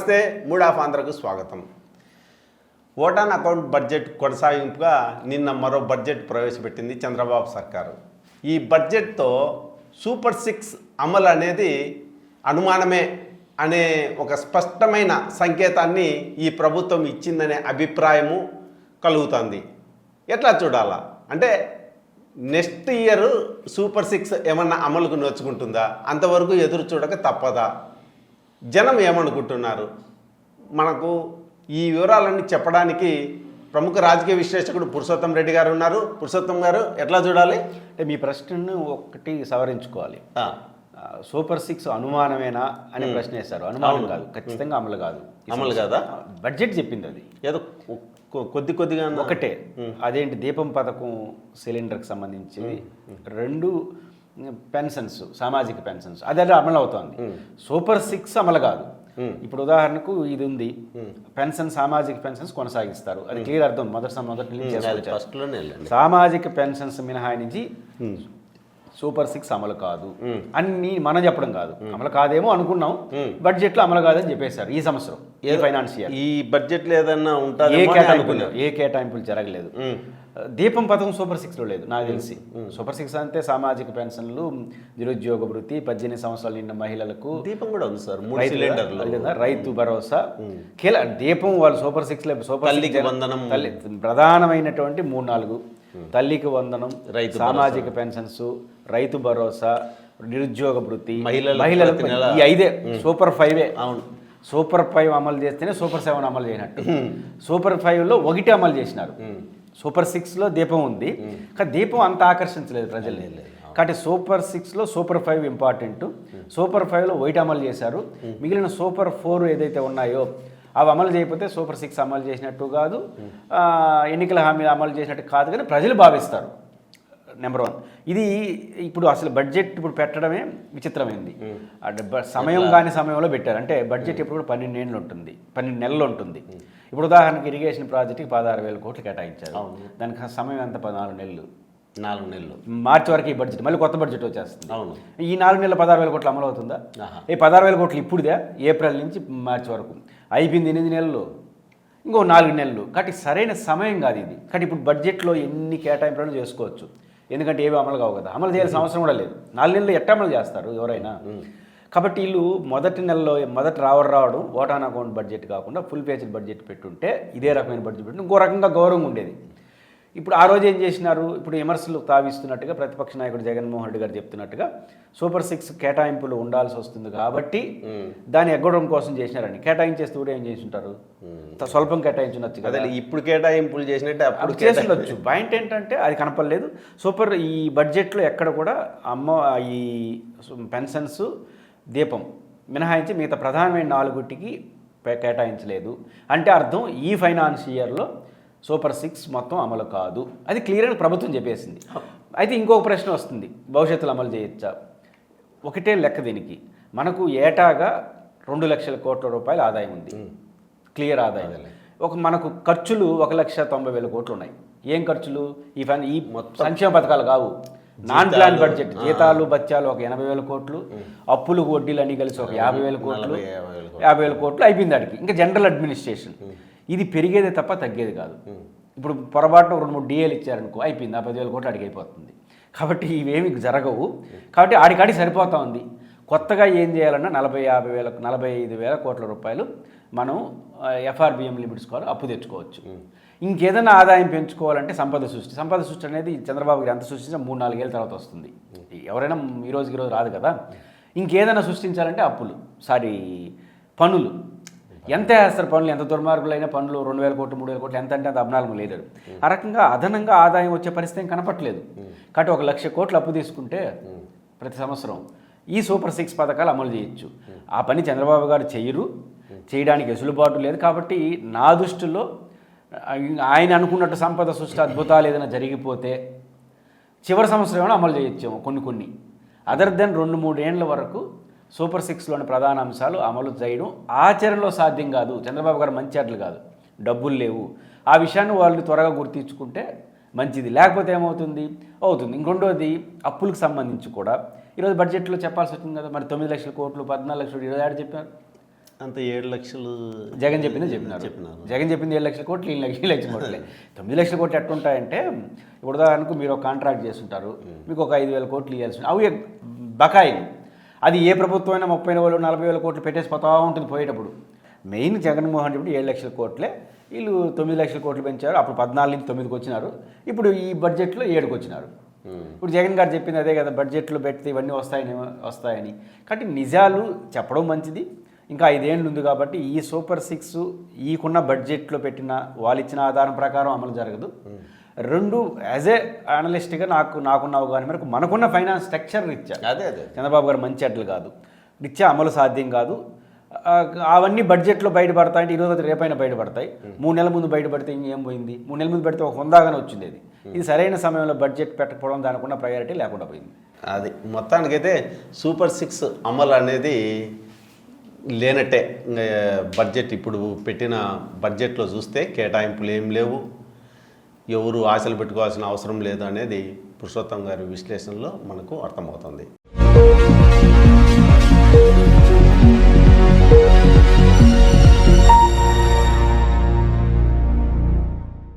నమస్తే mood of ఆంధ్రకు స్వాగతం. Vote on account budget కొనసాగింపుగా నిన్న మరో బడ్జెట్ ప్రవేశపెట్టింది చంద్రబాబు సర్కారు. ఈ బడ్జెట్తో సూపర్ సిక్స్ అమలు అనేది అనుమానమే అనే ఒక స్పష్టమైన సంకేతాన్ని ఈ ప్రభుత్వం ఇచ్చిందనే అభిప్రాయము కలుగుతుంది. ఎట్లా చూడాలా? అంటే నెక్స్ట్ ఇయర్ సూపర్ సిక్స్ ఏమన్నా అమలుకు నోచుకుంటుందా? అంతవరకు ఎదురు చూడక తప్పదా? జనం ఏమనుకుంటున్నారు? మనకు ఈ వివరాలన్నీ చెప్పడానికి ప్రముఖ రాజకీయ విశ్లేషకుడు పురుషోత్తం రెడ్డి గారు ఉన్నారు. పురుషోత్తం గారు ఎట్లా చూడాలి? అంటే మీ ప్రశ్నను ఒకటి సవరించుకోవాలి. సూపర్ సిక్స్ అనుమానమేనా అని ప్రశ్న వేశారు. అనుమానం కాదు ఖచ్చితంగా అమలు కాదు. అమలు కాదా? బడ్జెట్ చెప్పింది అది. ఏదో కొద్ది కొద్దిగా ఒకటే. అదేంటి దీపం పథకం సిలిండర్కి సంబంధించి రెండు పెన్షన్స్ సామాజిక పెన్షన్స్ అది అది అమలు అవుతోంది సూపర్ సిక్స్ అమలు కాదు. ఇప్పుడు ఉదాహరణకు ఇది ఉంది. పెన్షన్ సామాజిక పెన్షన్స్ కొనసాగిస్తారు. అది క్లియర్ అర్థం మొదటి మొదటి నుంచి సామాజిక పెన్షన్స్ మినహాయించి సూపర్ సిక్స్ అమలు కాదు. అని మనం చెప్పడం కాదు. అమలు కాదేమో అనుకున్నాం. బడ్జెట్లో అమలు కాదని చెప్పేశారు ఈ సంవత్సరం ఏ ఫైనాన్షియల్. ఈ బడ్జెట్లో ఏదన్నా ఏ కేటాయింపులు ఏ కేటాయింపులు జరగలేదు. దీపం పథకం సూపర్ సిక్స్లో లేదు నాకు తెలిసి. సూపర్ సిక్స్ అంటే సామాజిక పెన్షన్లు నిరుద్యోగ వృత్తి పద్దెనిమిది సంవత్సరాలు నిన్న మహిళలకు దీపం కూడా ఉంది సార్ మూడు రైతు సిలిండర్లు. భరోసా. కీల దీపం వాళ్ళు సూపర్ సిక్స్ సూపర్ సిక్స్. తల్లి ప్రధానమైనటువంటి మూడు నాలుగు తల్లికి వందనం రైతు సామాజిక పెన్షన్స్ రైతు భరోసా నిరుద్యోగ వృత్తి మహిళలకు నెల- ఈ ఐదే సూపర్ ఫైవే. అవును. సూపర్ ఫైవ్ అమలు చేస్తేనే సూపర్ సెవెన్ అమలు చేయనట్టు. సూపర్ ఫైవ్లో ఒకటి అమలు చేసినారు. సూపర్ సిక్స్లో దీపం ఉంది. కానీ దీపం అంత ఆకర్షించలేదు ప్రజల్ని కాబట్టి సూపర్ సిక్స్లో సూపర్ ఫైవ్ ఇంపార్టెంట్. సూపర్ ఫైవ్లో వైట్ అమలు చేశారు. మిగిలిన సూపర్ ఫోర్ ఏదైతే ఉన్నాయో అవి అమలు చేయకపోతే సూపర్ సిక్స్ అమలు చేసినట్టు కాదు. ఆ, ఎన్నికల హామీ అమలు చేసినట్టు కాదు కానీ ప్రజలు భావిస్తారు. నెంబర్ వన్ ఇది ఇప్పుడు అసలు బడ్జెట్ ఇప్పుడు పెట్టడమే విచిత్రమైంది. బ- సమయం కాని సమయంలో పెట్టారు. అంటే బడ్జెట్ ఇప్పుడు కూడా పన్నెండు ఏళ్ళు ఉంటుంది. పన్నెండు నెలలు ఉంటుంది. ఇప్పుడు ఉదాహరణకి ఇరిగేషన్ ప్రాజెక్ట్కి పదహారు వేల కోట్లు కేటాయించారు. దానికి సమయం ఎంత? పద్నాలుగు నెలలు. నాలుగు నెలలు. మార్చి వరకు ఈ బడ్జెట్ మళ్ళీ కొత్త బడ్జెట్ వచ్చేస్తుంది. అవును. ఈ నాలుగు నెలల పదహారు వేల కోట్లు అమలు అవుతుందా. ఈ పదహారు వేల కోట్లు ఇప్పుడుదే? ఏప్రిల్ నుంచి మార్చి వరకు. అయిపోయింది ఎనిమిది నెలలు. ఇంకో నాలుగు నెలలు. కాబట్టి సరైన సమయం కాదు ఇది. కాబట్టి ఇప్పుడు బడ్జెట్లో ఎన్ని కేటాయింపులను చేసుకోవచ్చు? ఎందుకంటే ఏవి అమలు కావు కదా. అమలు చేయాల్సిన అవసరం కూడా లేదు. నాలుగు నెలలు ఎట్ట అమలు చేస్తారు ఎవరైనా? కాబట్టి వీళ్ళు మొదటి నెలలో మొదటి రావడం రావడం ఓటాన్ అకౌంట్ బడ్జెట్ కాకుండా ఫుల్ పేజ్డ్ బడ్జెట్ పెట్టుంటే ఇదే రకమైన బడ్జెట్ పెట్టి ఇంకో రకంగా గౌరవం ఉండేది. ఇప్పుడు ఆ రోజు ఏం చేసినారు? ఇప్పుడు విమర్శలు తావిస్తున్నట్టుగా ప్రతిపక్ష నాయకుడు జగన్మోహన్ రెడ్డి గారు చెప్తున్నట్టుగా సూపర్ సిక్స్ కేటాయింపులు ఉండాల్సి వస్తుంది కాబట్టి దాన్ని ఎగ్గడం కోసం చేసినారని కేటాయించేస్తే కూడా ఏం చేసి ఉంటారు స్వల్పం కేటాయించున్నచ్చు కదా. ఇప్పుడు కేటాయింపులు చేసినట్టే అప్పుడు అప్పుడు చేసి ఉండొచ్చు. పాయింట్ ఏంటంటే అది కనపడలేదు. సూపర్ ఈ బడ్జెట్లో ఎక్కడ కూడా అమ్మ ఈ పెన్షన్స్ దీపం మినహాయించి మిగతా ప్రధానమైన నాలుగుటికి కేటాయించలేదు. అంటే అర్థం ఈ ఫైనాన్స్ ఇయర్లో సూపర్ సిక్స్ మొత్తం అమలు కాదు. అది క్లియర్గా ప్రభుత్వం చెప్పేసింది. అయితే ఇంకొక ప్రశ్న వస్తుంది. భవిష్యత్తులో అమలు చేయొచ్చా? ఒకటే లెక్క దీనికి. మనకు ఏటాగా రెండు లక్షల కోట్ల రూపాయల ఆదాయం ఉంది. క్లియర్ ఆదాయం. ఒక మనకు ఖర్చులు ఒక లక్ష తొంభై వేల కోట్లు ఉన్నాయి. ఏం ఖర్చులు? ఈ ఫన్ ఈ సంక్షేమ పథకాలు కావు. Non plan budget. జీతాలు బత్యాలు ఒక ఎనభై వేల కోట్లు. అప్పులు వడ్డీలు అన్ని కలిసి ఒక యాభై వేల కోట్లు. నలభై, యాభై వేల కోట్లు. యాభై వేల కోట్లు అయిపోయింది అడిగి ఇంకా జనరల్ అడ్మినిస్ట్రేషన్. ఇది పెరిగేదే తప్ప తగ్గేది కాదు. ఇప్పుడు పొరపాటున రెండు మూడు డిఏలు ఇచ్చారనుకో అయిపోయింది. ఆ పదివేల కోట్లు అడిగి అయిపోతుంది. కాబట్టి ఇవేమి జరగవు. కాబట్టి ఆడికాడికి సరిపోతా ఉంది. కొత్తగా ఏం చేయాలన్నా నలభై యాభై వేల నలభై ఐదు వేల కోట్ల రూపాయలు మనం ఎఫ్ఆర్బిఎం లిమిట్స్ ద్వారా అప్పు తెచ్చుకోవచ్చు. ఇంకేదైనా ఆదాయం పెంచుకోవాలంటే సంపద సృష్టి. సంపద సృష్టి అనేది చంద్రబాబు గారు ఎంత సృష్టించినా మూడు నాలుగేళ్ళ తర్వాత వస్తుంది. ఎవరైనా ఈ రోజుకి ఈ రోజు రాదు కదా. ఇంకేదైనా సృష్టించాలంటే అప్పులు సారీ పన్నులు ఎంత వేస్తారు పనులు? ఎంత దుర్మార్గులైన పనులు? రెండు వేల కోట్లు మూడు వేల కోట్లు ఎంత అంటే అంత అబ్నార్మల్ లేదు. ఆ రకంగా అదనంగా ఆదాయం వచ్చే పరిస్థితి కనపట్లేదు కాబట్టి ఒక లక్ష కోట్లు అప్పు తీసుకుంటే ప్రతి సంవత్సరం ఈ సూపర్ సిక్స్ పథకాలు అమలు చేయొచ్చు. ఆ పని చంద్రబాబు గారు చేయరు. చేయడానికి వెసులుబాటు లేదు. కాబట్టి నా దృష్టిలో ఆయన అనుకున్నట్టు సంపద సృష్టి అద్భుతాలు ఏదైనా జరిగిపోతే చివరి సంవత్సరం ఏమైనా అమలు చేయొచ్చేమో కొన్ని కొన్ని. అదర్ దెన్ రెండు మూడు ఏండ్ల వరకు సూపర్ సిక్స్లోని ప్రధాన అంశాలు అమలు చేయడం ఆచరణలో సాధ్యం కాదు. చంద్రబాబు గారు మంచి అట్లు కాదు. డబ్బులు లేవు. ఆ విషయాన్ని వాళ్ళు త్వరగా గుర్తించుకుంటే మంచిది. లేకపోతే ఏమవుతుంది? అవుతుంది. ఇంకొండోది అప్పులకు సంబంధించి కూడా. ఈరోజు బడ్జెట్లో చెప్పాల్సి వచ్చింది కదా మరి తొమ్మిది లక్షల కోట్లు పద్నాలుగు లక్షలు ఈరోజు ఆడ చెప్పారు. అంత ఏడు లక్షలు జగన్ చెప్పిందే చెప్పినారు. చెప్పినారు. జగన్ చెప్పింది ఏడు లక్షల కోట్లు ఈ లక్ష లక్షల కోట్లే. తొమ్మిది లక్షల కోట్లు ఎట్టుంటాయంటే ఇప్పుడు ఉదాహరణకు మీరు ఒక కాంట్రాక్ట్ చేస్తుంటారు. మీకు ఒక ఐదు వేల కోట్లు ఇవ్వాల్సి. అవి బకాయిలు. అది ఏ ప్రభుత్వం అయినా ముప్పై వేలు నలభై వేల కోట్లు పెట్టేసి పోతా ఉంటుంది పోయేటప్పుడు. మెయిన్ జగన్మోహన్ రెడ్డి ఏడు లక్షల కోట్లే. వీళ్ళు తొమ్మిది లక్షల కోట్లు పెంచారు. అప్పుడు పద్నాలుగు నుంచి తొమ్మిదికి వచ్చినారు. ఇప్పుడు ఈ బడ్జెట్లో ఏడుకి వచ్చినారు. ఇప్పుడు జగన్ గారు చెప్పింది అదే కదా బడ్జెట్లో పెడితే ఇవన్నీ వస్తాయని వస్తాయని. కాబట్టి నిజాలు చెప్పడం మంచిది. ఇంకా ఐదేళ్ళు ఉంది కాబట్టి ఈ సూపర్ సిక్స్ ఈకున్న బడ్జెట్లో పెట్టిన వాళ్ళు ఇచ్చిన ఆధారం ప్రకారం అమలు జరగదు. రెండు యాజ్ ఏ అనలిస్ట్గా నాకు నాకున్న అవగాహన మేరకు మనకున్న ఫైనాన్స్ స్ట్రక్చర్ రీత్యా. అదే అదే. చంద్రబాబు గారు మంచి అడ్లు కాదు. రీత్యా అమలు సాధ్యం కాదు. అవన్నీ బడ్జెట్లో బయటపడతాయంటే ఈరోజు అయితే రేపైనా బయటపడతాయి. మూడు నెలల ముందు బయటపడితే ఇంకేం పోయింది? మూడు నెలల ముందు పెడితే ఒక హుందాగానే వచ్చింది అది ఇది సరైన సమయంలో బడ్జెట్ పెట్టకపోవడం దానికున్న ప్రయారిటీ లేకుండా పోయింది. అది మొత్తానికైతే సూపర్ సిక్స్ అమలు అనేది లేనట్టే. బడ్జెట్ ఇప్పుడు పెట్టిన బడ్జెట్లో చూస్తే కేటాయింపులు ఏం లేవు. ఎవరు ఆశలు పెట్టుకోవాల్సిన అవసరం లేదు అనేది పురుషోత్తం గారి విశ్లేషణలో మనకు అర్థమవుతుంది.